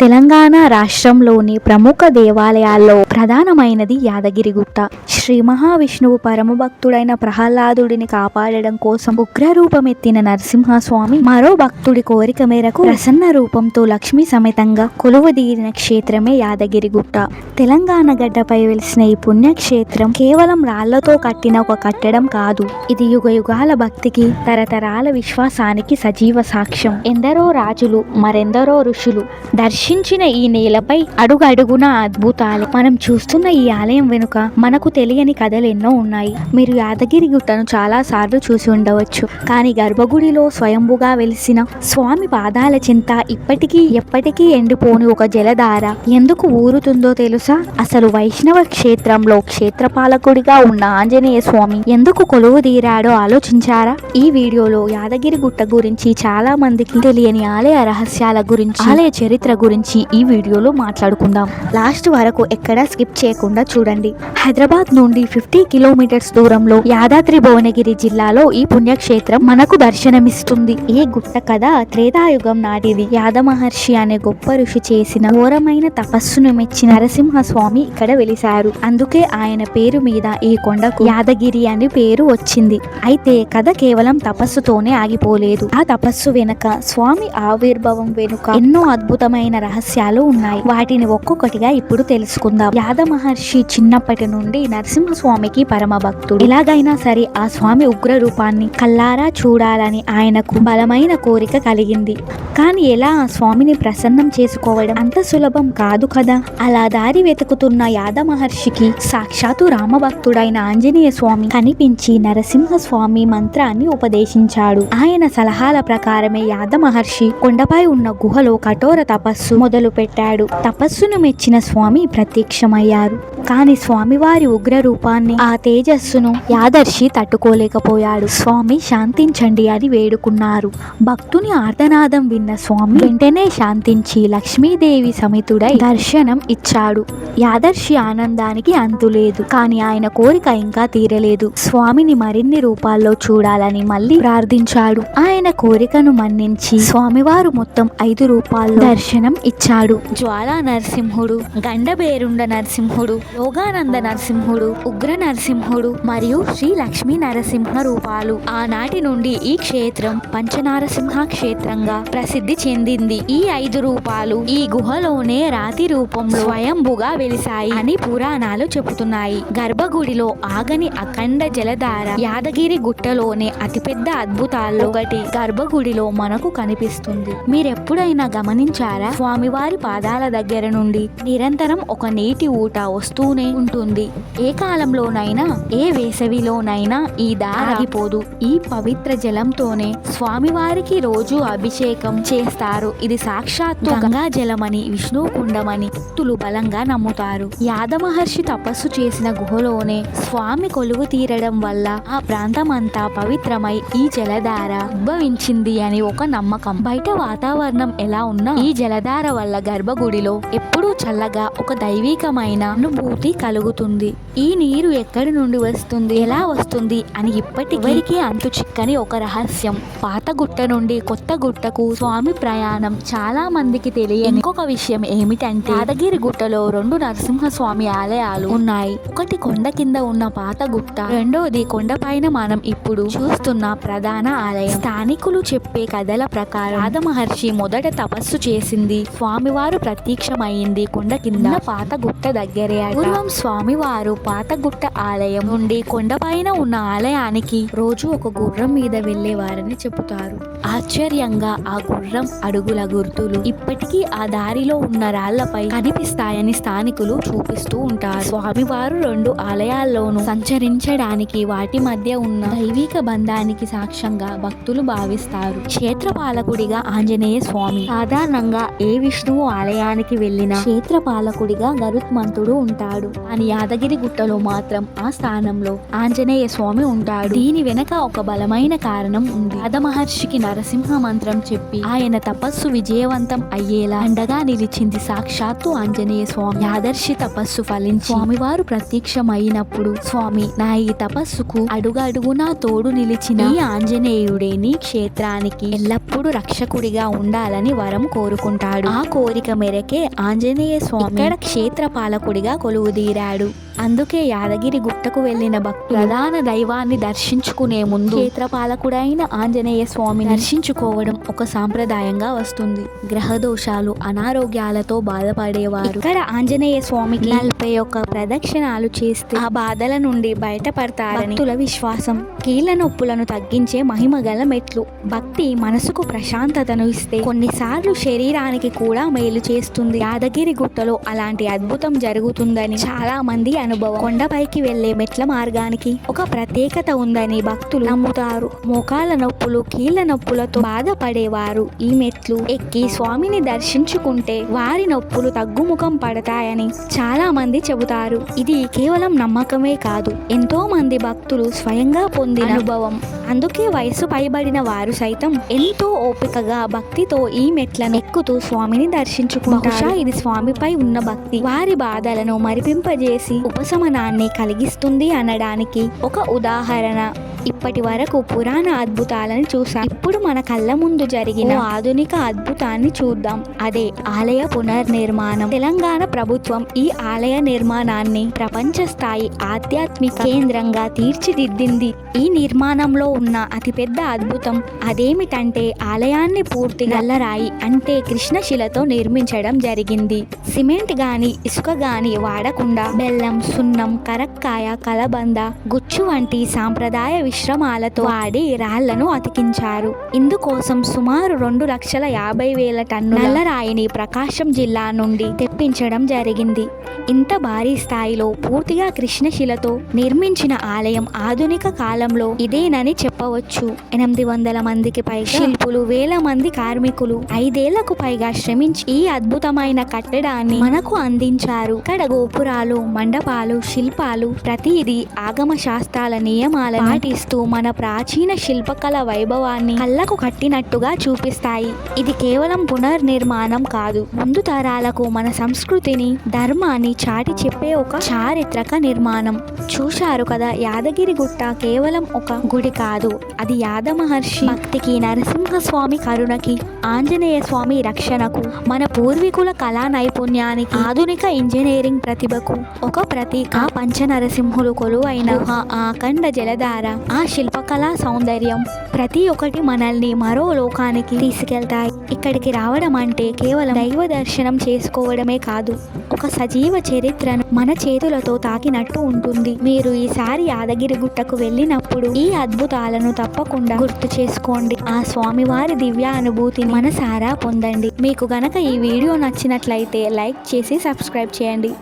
తెలంగాణ రాష్ట్రంలోని ప్రముఖ దేవాలయాల్లో ప్రధానమైనది యాదగిరిగుట్ట శ్రీ మహావిష్ణువు పరమభక్తుడైన ప్రహ్లాదుడిని కాపాడడం కోసం ఉగ్రరూపమెత్తిన నరసింహస్వామి మరో భక్తుడి కోరిక మేరకు ప్రసన్న రూపంతో లక్ష్మీ సమేతంగా కొలువుదీరిన క్షేత్రమే యాదగిరిగుట్ట తెలంగాణ గడ్డపై వెలిసిన ఈ పుణ్యక్షేత్రం కేవలం రాళ్ళతో కట్టిన ఒక కట్టడం కాదు. ఇది యుగ యుగాల భక్తికి తరతరాల విశ్వాసానికి సజీవ సాక్ష్యం. ఎందరో రాజులు మరెందరో ఋషులు దర్శించిన ఈ నేలపై అడుగడుగున అద్భుతాలు. మనం చూస్తున్న ఈ ఆలయం వెనుక మనకు తెలియని కథలు ఎన్నో ఉన్నాయి. మీరు యాదగిరి గుట్టను చాలా సార్లు చూసి ఉండవచ్చు. కానీ గర్భగుడిలో స్వయంభుగా వెలిసిన స్వామి పాదాల చింత ఇప్పటికీ ఎప్పటికీ ఎండిపోని ఒక జలధార. ఎందుకు ఊరుతుందో తెలుసా? అసలు వైష్ణవ క్షేత్రంలో క్షేత్రపాలకుడిగా ఉన్న ఆంజనేయ స్వామి ఎందుకు కొలువు తీరాడో ఆలోచించారా? ఈ వీడియోలో యాదగిరి గుట్ట గురించి చాలా మందికి తెలియని ఆలయ రహస్యాల గురించి ఆలయ చరిత్ర గురించి ఈ వీడియోలో మాట్లాడుకుందాం. లాస్ట్ వరకు ఎక్కడా స్కిప్ చేయకుండా చూడండి. హైదరాబాద్ నుండి ఫిఫ్టీ కిలోమీటర్స్ దూరంలో యాదాద్రి భువనగిరి జిల్లాలో ఈ పుణ్యక్షేత్రం మనకు దర్శనమిస్తుంది. ఈ గుట్ట కథ త్రేతాయుగం నాటిది. యాద మహర్షి అనే గొప్ప ఋషి చేసిన ఘోరమైన తపస్సును మెచ్చి నరసింహస్వామి ఇక్కడ వెలిశారు. అందుకే ఆయన పేరు మీద ఈ కొండకు యాదగిరి అని పేరు వచ్చింది. అయితే కథ కేవలం తపస్సుతోనే ఆగిపోలేదు. ఆ తపస్సు వెనుక స్వామి ఆవిర్భావం వెనుక ఎన్నో అద్భుతమైన రహస్యాలు ఉన్నాయి. వాటిని ఒక్కొక్కటిగా ఇప్పుడు తెలుసుకుందాం. యాద మహర్షి చిన్నప్పటి నుండి నరసింహస్వామికి పరమ భక్తుడు. ఎలాగైనా సరే ఆ స్వామి ఉగ్ర రూపాన్ని కల్లారా చూడాలని ఆయనకు బలమైన కోరిక కలిగింది. కానీ ఎలా ఆ స్వామిని ప్రసన్నం చేసుకోవడం అంత సులభం కాదు కదా? అలా దారి వెతుకుతున్న యాద మహర్షికి సాక్షాత్తు రామభక్తుడైన ఆంజనేయ స్వామి కనిపించి నరసింహ స్వామి మంత్రాన్ని ఉపదేశించాడు. ఆయన సలహాల ప్రకారమే యాద మహర్షి కొండపై ఉన్న గుహలో కఠోర తపస్సు మొదలు పెట్టాడు తపస్సును మెచ్చిన స్వామి ప్రత్యక్షమయ్యారు. కానీ స్వామివారి ఉగ్ర రూపాన్ని ఆ తేజస్సును యాదర్శి తట్టుకోలేకపోయాడు. స్వామి శాంతించండి అని వేడుకున్నారు. భక్తుని ఆర్తనాదం విన్న స్వామి వెంటనే శాంతించి లక్ష్మీదేవి సమితుడై దర్శనం ఇచ్చాడు. యాదర్శి ఆనందానికి అంతులేదు కానీ ఆయన కోరిక ఇంకా తీరలేదు. స్వామిని మరిన్ని రూపాల్లో చూడాలని మళ్ళీ ప్రార్థించాడు. ఆయన కోరికను మన్నించి స్వామివారు మొత్తం ఐదు రూపాల్లో దర్శనం ఇచ్చాడు. జ్వాలా నరసింహుడు గండబేరుండ నరసింహుడు యోగానంద నరసింహుడు ఉగ్ర నరసింహుడు మరియు శ్రీ లక్ష్మీ నరసింహ రూపాలు. ఆనాటి నుండి ఈ క్షేత్రం పంచనారసింహ క్షేత్రంగా ప్రసిద్ధి చెందింది. ఈ ఐదు రూపాలు ఈ గుహలోనే రాతి రూపంలో స్వయంభుగా వెలిశాయి అని పురాణాలు చెబుతున్నాయి. గర్భగుడిలో ఆగని అఖండ జలధార యాదగిరి గుట్టలోనే అతిపెద్ద అద్భుతాల్లో ఒకటి గర్భగుడిలో మనకు కనిపిస్తుంది. మీరెప్పుడైనా గమనించారా? స్వామివారి పాదాల దగ్గర నుండి నిరంతరం ఒక నీటి ఊట వస్తూనే ఉంటుంది. ఏ కాలంలోనైనా ఏ వేసవిలోనైనా ఈ దారి ఈ పవిత్ర జలంతోనే స్వామివారికి రోజు అభిషేకం చేస్తారు. ఇది సాక్షాత్తు గంగా జలమని విష్ణుకుండమని భక్తులు బలంగా నమ్ముతారు. యాద మహర్షి తపస్సు చేసిన గుహలోనే స్వామి కొలువు తీరడం వల్ల ఆ ప్రాంతమంతా పవిత్రమై ఈ జలధార ఉద్భవించింది అని ఒక నమ్మకం. బయట వాతావరణం ఎలా ఉన్నా ఈ జలధార వల్ల గర్భగుడిలో ఎప్పుడూ చల్లగా ఒక దైవికమైన అనుభూతి కలుగుతుంది. ఈ నీరు ఎక్కడి నుండి వస్తుంది? ఎలా వస్తుంది? అని ఇప్పటికీ అంతు చిక్కని ఒక రహస్యం. పాత గుట్ట నుండి కొత్త గుట్టకు స్వామి ప్రయాణం చాలా మందికి తెలియని ఇంకొక విషయం ఏమిటంటే యాదగిరి గుట్టలో రెండు నరసింహస్వామి ఆలయాలు ఉన్నాయి. ఒకటి కొండ కింద ఉన్న పాత గుట్ట రెండోది కొండపైన మనం ఇప్పుడు చూస్తున్న ప్రధాన ఆలయం. స్థానికులు చెప్పే కథల ప్రకారం రాధ మహర్షి మొదట తపస్సు చేసింది. స్వామివారు ప్రత్యక్షమైంది కొండ కింద. పాత గుట్ట దగ్గరే. పూర్వం స్వామివారు పాతగుట్ట ఆలయం నుండి కొండపైన ఉన్న ఆలయానికి రోజు ఒక గుర్రం మీద వెళ్ళేవారని చెబుతారు. ఆశ్చర్యంగా ఆ గుర్రం అడుగుల గుర్తులు ఇప్పటికీ ఆ దారిలో ఉన్న రాళ్ళపై కనిపిస్తాయని స్థానికులు చూపిస్తూ ఉంటారు. స్వామివారు రెండు ఆలయాల్లోనూ సంచరించడానికి వాటి మధ్య ఉన్న దైవిక బంధానికి సాక్ష్యంగా భక్తులు భావిస్తారు. క్షేత్రపాలకుడిగా ఆంజనేయ స్వామి సాధారణంగా ఏ విష్ణువు ఆలయానికి వెళ్ళిన క్షేత్రపాలకుడిగా గరుత్మంతుడు ఉంటాడు. అని యాదగిరి గుట్టలో మాత్రం ఆ స్థానంలో ఆంజనేయ స్వామి ఉంటాడు. దీని వెనక ఒక బలమైన కారణం ఉంది. యాద మహర్షికి నరసింహ మంత్రం చెప్పి ఆయన తపస్సు విజయవంతం అయ్యేలా అండగా నిలిచింది సాక్షాత్తు ఆంజనేయ స్వామి. ఆదర్శి తపస్సు ఫలించి స్వామివారు ప్రత్యక్షమైనప్పుడు స్వామి నా ఈ తపస్సుకు అడుగడుగునా తోడు నిలిచిన ఈ ఆంజనేయుడే నీ క్షేత్రానికి ఎల్లప్పుడూ రక్షకుడిగా ఉండాలని వరం కోరుకుంటాడు. ఆ కోరిక మేరకే ఆంజనేయ స్వామి క్షేత్ర పాలకుడిగా కొలువుదీరాడు అందుకే యాదగిరి గుట్టకు వెళ్ళిన భక్తులు ప్రధాన దైవాన్ని దర్శించుకునే ముందు క్షేత్రపాలకుడైన ఆంజనేయ స్వామిని దర్శించుకోవడం ఒక సాంప్రదాయంగా వస్తుంది. గ్రహ దోషాలు అనారోగ్యాలతో బాధపడేవారు. ఇక్కడ ఆంజనేయ స్వామికి నలభై ఒక్క ప్రదక్షిణాలు చేస్తే ఆ బాధల నుండి బయటపడతారని భక్తుల విశ్వాసం కీళ్ళ నొప్పులను తగ్గించే మహిమ గల మెట్లు భక్తి మనసుకు ప్రశాంతతను ఇస్తే కొన్నిసార్లు శరీరానికి కూడా మేలు చేస్తుంది. యాదగిరి గుట్టలో అలాంటి అద్భుతం జరుగుతుందని చాలా మంది అనుభవం. కొండపైకి వెళ్ళే మెట్ల మార్గానికి ఒక ప్రత్యేకత ఉందని భక్తులు నమ్ముతారు. మోకాల నొప్పులు కీళ్ళ నొప్పులతో బాధపడేవారు. ఈ మెట్లు ఎక్కి స్వామిని దర్శించుకుంటే వారి నొప్పులు తగ్గుముఖం పడతాయని చాలా మంది చెబుతారు. ఇది కేవలం నమ్మకమే కాదు. ఎంతో మంది భక్తులు స్వయంగా పొందిన అనుభవం. అందుకే వయసు పైబడిన వారు సైతం ఎంతో ఓపికగా భక్తితో ఈ మెట్లను ఎక్కుతూ స్వామిని దర్శించుకుంటారు. ఇది స్వామిపై ఉన్న భక్తి. వారి బాధలను మరిపింపజేసి ఉపశమనాన్ని కలిగిస్తుంది అనడానికి ఒక ఉదాహరణ. ఇప్పటి వరకు పురాణ అద్భుతాలను చూసాం ఇప్పుడు మన కళ్ళ ముందు జరిగిన ఆధునిక అద్భుతాన్ని చూద్దాం. అదే ఆలయ పునర్నిర్మాణం. తెలంగాణ ప్రభుత్వం ఈ ఆలయ నిర్మాణాన్ని ప్రపంచ స్థాయి ఆధ్యాత్మిక కేంద్రంగా తీర్చిదిద్దింది. ఈ నిర్మాణంలో ఉన్న అతిపెద్ద అద్భుతం అదేమిటంటే ఆలయాన్ని పూర్తి నల్లరాయి అంటే కృష్ణశిలతో నిర్మించడం జరిగింది. సిమెంట్ గాని ఇసుక గాని వాడకుండా బెల్లం సున్నం కరక్కాయ కలబంద గుచ్చు వంటి సాంప్రదాయ మిశ్రమాలతో వాడి రాళ్ళను అతికించారు. ఇందుకోసం సుమారు రెండు లక్షల యాభై వేల టన్ను నల్లరాయిని ప్రకాశం జిల్లా నుండి తెప్పించడం జరిగింది. ఇంత భారీ స్థాయిలో పూర్తిగా కృష్ణశిలతో నిర్మించిన ఆలయం ఆధునిక కాలంలో ఇదేనని చెప్పవచ్చు. ఎనిమిది వందల మందికి పైగా శిల్పులు వేల మంది కార్మికులు ఐదేళ్ళకు పైగా శ్రమించి ఈ అద్భుతమైన కట్టడాన్ని మనకు అందించారు. ఇక్కడ గోపురాలు మండపాలు శిల్పాలు ప్రతిదీ ఆగమ శాస్త్రాల నియమాలను పాటిస్తూ మన ప్రాచీన శిల్పకళ వైభవాన్ని కళ్ళకు కట్టినట్టుగా చూపిస్తాయి. ఇది కేవలం పునర్నిర్మాణం కాదు. ముందు తరాలకు మన సంస్కృతిని ధర్మాన్ని చాటి చెప్పే ఒక చారిత్రక నిర్మాణం. చూశారు కదా యాదగిరి గుట్ట కేవలం ఒక గుడి కాదు. అది యాద మహర్షి భక్తికి నరసింహస్వామి కరుణకి ఆంజనేయ స్వామి రక్షణకు మన పూర్వీకుల కళా నైపుణ్యానికి ఆధునిక ఇంజనీరింగ్ ప్రతిభకు ఒక ప్రతీక. పంచ నరసింహులు కొలువైన గుహ, ఆ అఖండ జలధార ఆ శిల్పకళా సౌందర్యం ప్రతి ఒక్కటి మనల్ని మరో లోకానికి తీసుకెళ్తాయి. ఇక్కడికి రావడం అంటే కేవలం దైవ దర్శనం చేసుకోవడమే కాదు ఒక సజీవ చరిత్రను మన చేతులతో తాకినట్టు ఉంటుంది. మీరు ఈసారి యాదగిరి గుట్టకు వెళ్ళినప్పుడు ఈ అద్భుతాలను తప్పకుండా గుర్తు చేసుకోండి. ఆ స్వామివారి దివ్య అనుభూతిని మనసారా పొందండి. మీకు గనక ఈ వీడియో నచ్చినట్లయితే లైక్ చేసి సబ్స్క్రైబ్ చేయండి.